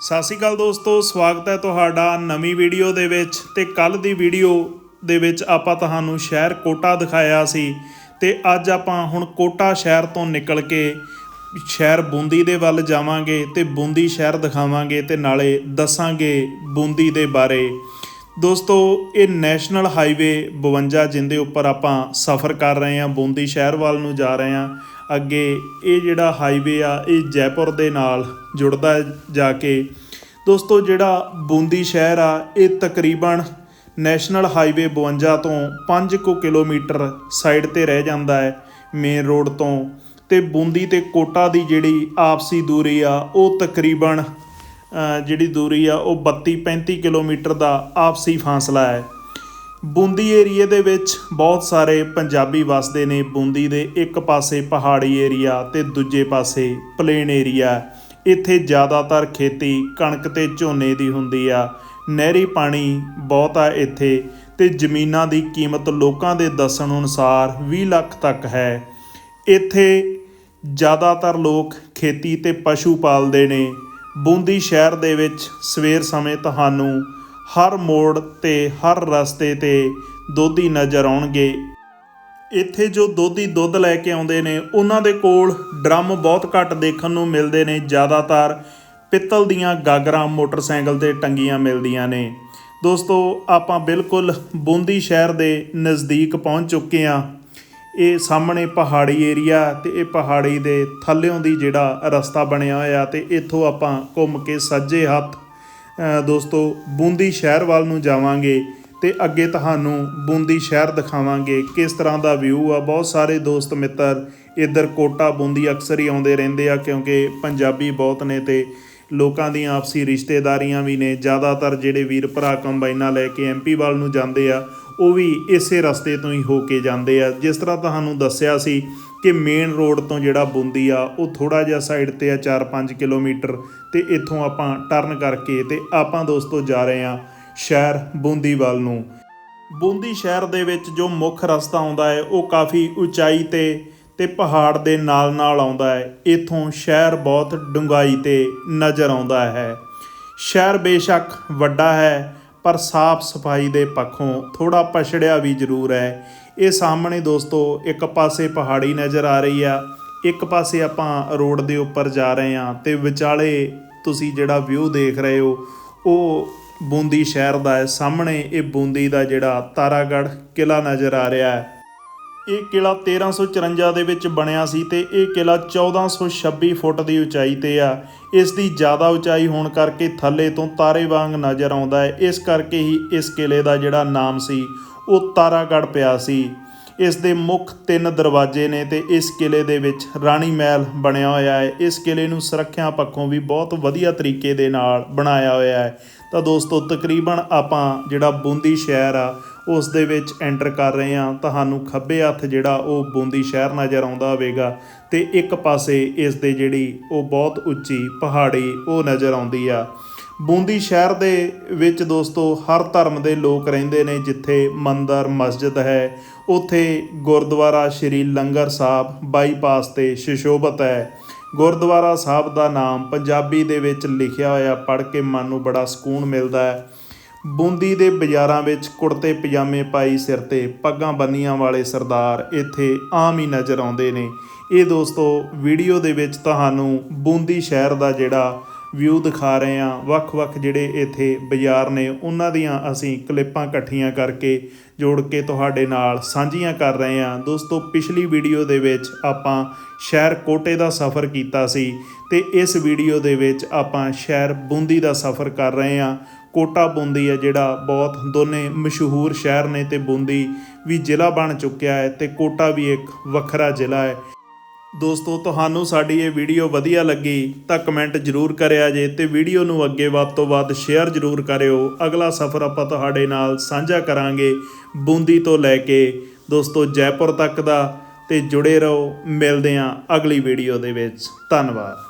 ਸਤਿ ਸ਼੍ਰੀ ਅਕਾਲ ਦੋਸਤੋ, ਸਵਾਗਤ ਹੈ ਤੁਹਾਡਾ ਨਵੀਂ ਵੀਡੀਓ ਦੇ ਵਿੱਚ ਤੇ ਕੱਲ ਦੀ ਵੀਡੀਓ ਦੇ ਵਿੱਚ ਆਪਾਂ ਤੁਹਾਨੂੰ ਸ਼ਹਿਰ ਕੋਟਾ ਦਿਖਾਇਆ ਸੀ ਤੇ ਅੱਜ ਆਪਾਂ ਹੁਣ ਕੋਟਾ ਸ਼ਹਿਰ ਤੋਂ ਨਿਕਲ ਕੇ ਸ਼ਹਿਰ ਬੂੰਦੀ ਦੇ ਵੱਲ ਜਾਵਾਂਗੇ ਤੇ ਬੂੰਦੀ ਸ਼ਹਿਰ ਦਿਖਾਵਾਂਗੇ ਤੇ ਨਾਲੇ ਦੱਸਾਂਗੇ ਬੂੰਦੀ ਦੇ ਬਾਰੇ। ਦੋਸਤੋ, ਇਹ ਨੈਸ਼ਨਲ ਹਾਈਵੇ 52 ਜਿੰਦੇ ਉੱਪਰ ਆਪਾਂ ਸਫ਼ਰ ਕਰ ਰਹੇ ਹਾਂ, ਬੂੰਦੀ ਸ਼ਹਿਰ ਵੱਲ ਨੂੰ ਜਾ ਰਹੇ ਹਾਂ। ਅੱਗੇ ਇਹ ਜਿਹੜਾ ਹਾਈਵੇ ਆ, ਇਹ ਜੈਪੁਰ ਦੇ ਨਾਲ ਜੁੜਦਾ ਜਾ ਕੇ। ਦੋਸਤੋ, ਜਿਹੜਾ ਬੂੰਦੀ ਸ਼ਹਿਰ ਆ, ਇਹ ਤਕਰੀਬਨ ਨੈਸ਼ਨਲ ਹਾਈਵੇ 52 ਤੋਂ 5 ਕੁ ਕਿਲੋਮੀਟਰ ਸਾਈਡ ਤੇ ਰਹਿ ਜਾਂਦਾ ਹੈ ਮੇਨ ਰੋਡ ਤੋਂ। ਤੇ ਬੂੰਦੀ ਤੇ ਕੋਟਾ ਦੀ ਜਿਹੜੀ ਆਪਸੀ ਦੂਰੀ ਆ, ਉਹ ਤਕਰੀਬਨ ਜਿਹੜੀ ਦੂਰੀ ਆ, ਉਹ 32 35 ਕਿਲੋਮੀਟਰ ਦਾ ਆਪਸੀ ਫਾਸਲਾ ਹੈ। ਬੂੰਦੀ ਏਰੀਏ ਦੇ ਵਿੱਚ ਬਹੁਤ ਸਾਰੇ ਪੰਜਾਬੀ ਵਸਦੇ ਨੇ। ਬੂੰਦੀ ਦੇ ਇੱਕ ਪਾਸੇ ਪਹਾੜੀ ਏਰੀਆ ਤੇ ਦੂਜੇ ਪਾਸੇ ਪਲੇਨ ਏਰੀਆ। ਇੱਥੇ ਜ਼ਿਆਦਾਤਰ ਖੇਤੀ ਕਣਕ ਤੇ ਝੋਨੇ ਦੀ ਹੁੰਦੀ ਆ। ਨਹਿਰੀ ਪਾਣੀ ਬਹੁਤ ਆ ਇੱਥੇ ਤੇ ਜ਼ਮੀਨਾਂ ਦੀ ਕੀਮਤ ਲੋਕਾਂ ਦੇ ਦੱਸਣ ਅਨੁਸਾਰ 20 ਲੱਖ ਤੱਕ ਹੈ। ਇੱਥੇ ਜ਼ਿਆਦਾਤਰ ਲੋਕ ਖੇਤੀ ਤੇ ਪਸ਼ੂ ਪਾਲਦੇ ਨੇ। ਬੂੰਦੀ ਸ਼ਹਿਰ ਦੇ ਵਿੱਚ ਸਵੇਰ ਸਮੇਂ ਤੁਹਾਨੂੰ ਹਰ ਮੋੜ ਤੇ ਹਰ ਰਸਤੇ ਤੇ ਦੋਧੀ ਨਜ਼ਰ ਆਉਣਗੇ। ਇੱਥੇ ਜੋ ਦੋਧੀ ਦੁੱਧ ਲੈ ਕੇ ਆਉਂਦੇ ਨੇ, ਉਹਨਾਂ ਦੇ ਕੋਲ ਡਰਮ ਬਹੁਤ ਘੱਟ ਦੇਖਣ ਨੂੰ ਮਿਲਦੇ ਨੇ। ਜ਼ਿਆਦਾਤਰ ਪਿੱਤਲ ਦੀਆਂ ਗਾਗਰਾਂ ਮੋਟਰਸਾਈਕਲ ਤੇ ਟੰਗੀਆਂ ਮਿਲਦੀਆਂ ਨੇ। ਦੋਸਤੋ, ਆਪਾਂ ਬਿਲਕੁਲ ਬੂੰਦੀ ਸ਼ਹਿਰ ਦੇ ਨਜ਼ਦੀਕ ਪਹੁੰਚ ਚੁੱਕੇ ਹਾਂ। ਇਹ ਸਾਹਮਣੇ ਪਹਾੜੀ ਏਰੀਆ ਤੇ ਇਹ ਪਹਾੜੀ ਦੇ ਥੱਲਿਓਂ ਦੀ ਜਿਹੜਾ ਰਸਤਾ ਬਣਿਆ ਹੋਇਆ ਤੇ ਇੱਥੋਂ ਆਪਾਂ ਘੁੰਮ ਕੇ ਸੱਜੇ ਹੱਥ ਦੋਸਤੋ, ਬੂੰਦੀ ਸ਼ਹਿਰ ਵੱਲ ਨੂੰ ਜਾਵਾਂਗੇ ਤੇ ਅੱਗੇ ਤੁਹਾਨੂੰ ਬੂੰਦੀ ਸ਼ਹਿਰ ਦਿਖਾਵਾਂਗੇ ਕਿਸ ਤਰ੍ਹਾਂ ਦਾ ਵਿਊ ਆ। ਬਹੁਤ ਸਾਰੇ ਦੋਸਤ ਮਿੱਤਰ ਇੱਧਰ ਕੋਟਾ ਬੂੰਦੀ ਅਕਸਰ ਹੀ ਆਉਂਦੇ ਰਹਿੰਦੇ ਆ ਕਿਉਂਕਿ ਪੰਜਾਬੀ ਬਹੁਤ ਨੇ ਤੇ ਲੋਕਾਂ ਦੀਆਂ ਆਪਸੀ ਰਿਸ਼ਤੇਦਾਰੀਆਂ ਵੀ ਨੇ। ਜ਼ਿਆਦਾਤਰ ਜਿਹੜੇ ਵੀਰ ਭਰਾ ਕੰਬਾਈਨਾਂ ਲੈ ਕੇ ਐਮਪੀ ਵੱਲ ਨੂੰ ਜਾਂਦੇ ਆ, ਉਹ ਵੀ ਇਸੇ ਰਸਤੇ ਤੋਂ ਹੀ ਹੋ ਕੇ ਜਾਂਦੇ ਆ। ਜਿਸ ਤਰ੍ਹਾਂ ਤੁਹਾਨੂੰ ਦੱਸਿਆ ਸੀ ਕਿ ਮੇਨ ਰੋਡ ਤੋਂ ਜਿਹੜਾ ਬੁੰਦੀ ਆ, ਉਹ ਥੋੜਾ ਜਿਹਾ ਸਾਈਡ ਤੇ ਆ 4-5 ਕਿਲੋਮੀਟਰ, ਤੇ ਇੱਥੋਂ ਆਪਾਂ ਟਰਨ ਕਰਕੇ ਤੇ ਆਪਾਂ ਦੋਸਤੋ ਜਾ ਰਹੇ ਆ ਸ਼ਹਿਰ ਬੂੰਦੀ ਵੱਲ ਨੂੰ। ਬੂੰਦੀ ਸ਼ਹਿਰ ਦੇ ਵਿੱਚ ਜੋ ਮੁੱਖ ਰਸਤਾ ਆਉਂਦਾ ਹੈ, ਉਹ ਕਾਫੀ ਉਚਾਈ ਤੇ ਤੇ ਪਹਾੜ ਦੇ ਨਾਲ ਨਾਲ ਆਉਂਦਾ ਹੈ। ਇਥੋਂ ਸ਼ਹਿਰ ਬਹੁਤ ਡੂੰਘਾਈ ਤੇ ਨਜ਼ਰ ਆਉਂਦਾ ਹੈ। ਸ਼ਹਿਰ ਬੇਸ਼ੱਕ ਵੱਡਾ ਹੈ, ਪਰ ਸਾਫ਼ ਸਫ਼ਾਈ ਦੇ ਪੱਖੋਂ ਥੋੜਾ ਪਛੜਿਆ ਵੀ ਜ਼ਰੂਰ ਹੈ। ਇਹ ਸਾਹਮਣੇ ਦੋਸਤੋ, ਇੱਕ ਪਾਸੇ ਪਹਾੜੀ ਨਜ਼ਰ ਆ ਰਹੀ ਆ, ਇੱਕ ਪਾਸੇ ਆਪਾਂ ਰੋਡ ਦੇ ਉੱਪਰ ਜਾ ਰਹੇ ਹਾਂ ਤੇ ਵਿਚਾਲੇ ਤੁਸੀਂ ਜਿਹੜਾ ਵਿਊ ਦੇਖ ਰਹੇ ਹੋ, ਉਹ ਬੂੰਦੀ ਸ਼ਹਿਰ ਦਾ ਹੈ। ਸਾਹਮਣੇ ਇਹ ਬੂੰਦੀ ਦਾ ਜਿਹੜਾ ਤਾਰਾਗੜ੍ਹ ਕਿਲਾ ਨਜ਼ਰ ਆ ਰਿਹਾ ਹੈ। ਇਹ ਕਿਲਾ 1354 ਦੇ ਵਿੱਚ ਬਣਿਆ ਸੀ ਤੇ ਇਹ ਕਿਲਾ 1426 ਫੁੱਟ ਦੀ ਉਚਾਈ ਤੇ ਆ। ਇਸ ਦੀ ਜ਼ਿਆਦਾ ਉਚਾਈ ਹੋਣ ਕਰਕੇ ਥੱਲੇ ਤੋਂ ਤਾਰੇ ਵਾਂਗ ਨਜ਼ਰ ਆਉਂਦਾ ਹੈ। ਇਸ ਕਰਕੇ ਹੀ ਇਸ ਕਿਲੇ ਦਾ ਜਿਹੜਾ ਨਾਮ ਸੀ, ਉਹ ਤਾਰਾਗੜ੍ਹ ਪਿਆ ਸੀ। ਇਸ ਦੇ ਮੁੱਖ ਤਿੰਨ ਦਰਵਾਜ਼ੇ ਨੇ ਤੇ ਇਸ ਕਿਲੇ ਦੇ ਵਿੱਚ ਰਾਣੀ ਮਹਿਲ ਬਣਿਆ ਹੋਇਆ ਹੈ। ਇਸ ਕਿਲੇ ਨੂੰ ਸੁਰੱਖਿਆ ਪੱਖੋਂ ਵੀ ਬਹੁਤ ਵਧੀਆ ਤਰੀਕੇ ਦੇ ਨਾਲ ਬਣਾਇਆ ਹੋਇਆ ਹੈ। ਤਾਂ ਦੋਸਤੋ, ਤਕਰੀਬਨ ਆਪਾਂ ਜਿਹੜਾ ਬੂੰਦੀ ਸ਼ਹਿਰ ਆ ਉਸ ਦੇ ਵਿੱਚ ਐਂਟਰ ਕਰ ਰਹੇ ਹਾਂ। ਤੁਹਾਨੂੰ ਖੱਬੇ ਹੱਥ ਜਿਹੜਾ ਉਹ ਬੂੰਦੀ ਸ਼ਹਿਰ ਨਜ਼ਰ ਆਉਂਦਾ ਹੋਵੇਗਾ ਤੇ ਇੱਕ ਪਾਸੇ ਇਸ ਦੇ ਜਿਹੜੀ ਉਹ ਬਹੁਤ ਉੱਚੀ ਪਹਾੜੀ ਉਹ ਨਜ਼ਰ ਆਉਂਦੀ ਆ। ਬੂੰਦੀ ਸ਼ਹਿਰ ਦੇ ਵਿੱਚ ਦੋਸਤੋ ਹਰ ਧਰਮ ਦੇ ਲੋਕ ਰਹਿੰਦੇ ਨੇ ਜਿੱਥੇ ਮੰਦਰ, ਮਸਜਿਦ ਹੈ। ਉੱਥੇ ਗੁਰਦੁਆਰਾ ਸ਼੍ਰੀ ਲੰਗਰ ਸਾਹਿਬ ਬਾਈਪਾਸ ਤੇ ਸ਼ਿਸ਼ੋਭਤ ਹੈ। ਗੁਰਦੁਆਰਾ ਸਾਹਿਬ ਦਾ ਨਾਮ ਪੰਜਾਬੀ ਦੇ ਵਿੱਚ ਲਿਖਿਆ ਹੋਇਆ ਪੜ੍ਹ ਕੇ ਮਨ ਨੂੰ ਬੜਾ ਸਕੂਨ ਮਿਲਦਾ ਹੈ। ਬੂੰਦੀ ਦੇ ਬਾਜ਼ਾਰਾਂ ਵਿੱਚ ਕੁੜਤੇ ਪਜਾਮੇ ਪਾਈ ਸਿਰ ਤੇ ਪੱਗਾਂ ਬੰਨੀਆਂ ਵਾਲੇ ਸਰਦਾਰ ਇੱਥੇ ਆਮ ਹੀ ਨਜ਼ਰ ਆਉਂਦੇ ਨੇ। ਇਹ ਦੋਸਤੋ, ਵੀਡੀਓ ਦੇ ਵਿੱਚ ਤੁਹਾਨੂੰ ਬੂੰਦੀ ਸ਼ਹਿਰ ਦਾ ਜਿਹੜਾ ਵਿਊ ਦਿਖਾ ਰਹੇ ਹਾਂ। ਵੱਖ-ਵੱਖ ਜਿਹੜੇ ਇੱਥੇ ਬਾਜ਼ਾਰ ਨੇ, ਉਹਨਾਂ ਦੀਆਂ ਅਸੀਂ ਕਲਿੱਪਾਂ ਇਕੱਠੀਆਂ ਕਰਕੇ ਜੋੜ ਕੇ ਤੁਹਾਡੇ ਨਾਲ ਸਾਂਝੀਆਂ ਕਰ ਰਹੇ ਹਾਂ। ਦੋਸਤੋ, ਪਿਛਲੀ ਵੀਡੀਓ ਦੇ ਵਿੱਚ ਆਪਾਂ ਸ਼ਹਿਰ ਕੋਟੇ ਦਾ ਸਫ਼ਰ ਕੀਤਾ ਸੀ ਤੇ ਇਸ ਵੀਡੀਓ ਦੇ ਵਿੱਚ ਆਪਾਂ ਸ਼ਹਿਰ ਬੂੰਦੀ ਦਾ ਸਫ਼ਰ ਕਰ ਰਹੇ ਹਾਂ। ਕੋਟਾ ਬੂੰਦੀ ਹੈ ਜਿਹੜਾ ਬਹੁਤ ਦੋਨੇ ਮਸ਼ਹੂਰ ਸ਼ਹਿਰ ਨੇ ਤੇ ਬੂੰਦੀ ਵੀ ਜ਼ਿਲ੍ਹਾ ਬਣ ਚੁੱਕਿਆ ਹੈ ਤੇ ਕੋਟਾ ਵੀ ਇੱਕ ਵੱਖਰਾ ਜ਼ਿਲ੍ਹਾ ਹੈ। ਦੋਸਤੋ, ਤੁਹਾਨੂੰ ਸਾਡੀ ਇਹ ਵੀਡੀਓ ਵਧੀਆ ਲੱਗੀ ਤਾਂ ਕਮੈਂਟ ਜਰੂਰ ਕਰਿਆ ਜੇ ਤੇ ਵੀਡੀਓ ਨੂੰ ਅੱਗੇ ਵੱਧ ਤੋਂ ਵੱਧ ਸ਼ੇਅਰ ਜਰੂਰ ਕਰਿਓ। ਅਗਲਾ ਸਫ਼ਰ ਆਪਾਂ ਤੁਹਾਡੇ ਨਾਲ ਸਾਂਝਾ ਕਰਾਂਗੇ ਬੂੰਦੀ ਤੋਂ ਲੈ ਕੇ। ਦੋਸਤੋ, ਜੈਪੁਰ ਤੱਕ ਦਾ ਤੇ ਜੁੜੇ ਰਹੋ। ਮਿਲਦੇ ਹਾਂ ਅਗਲੀ ਵੀਡੀਓ ਦੇ ਵਿੱਚ। ਧੰਨਵਾਦ।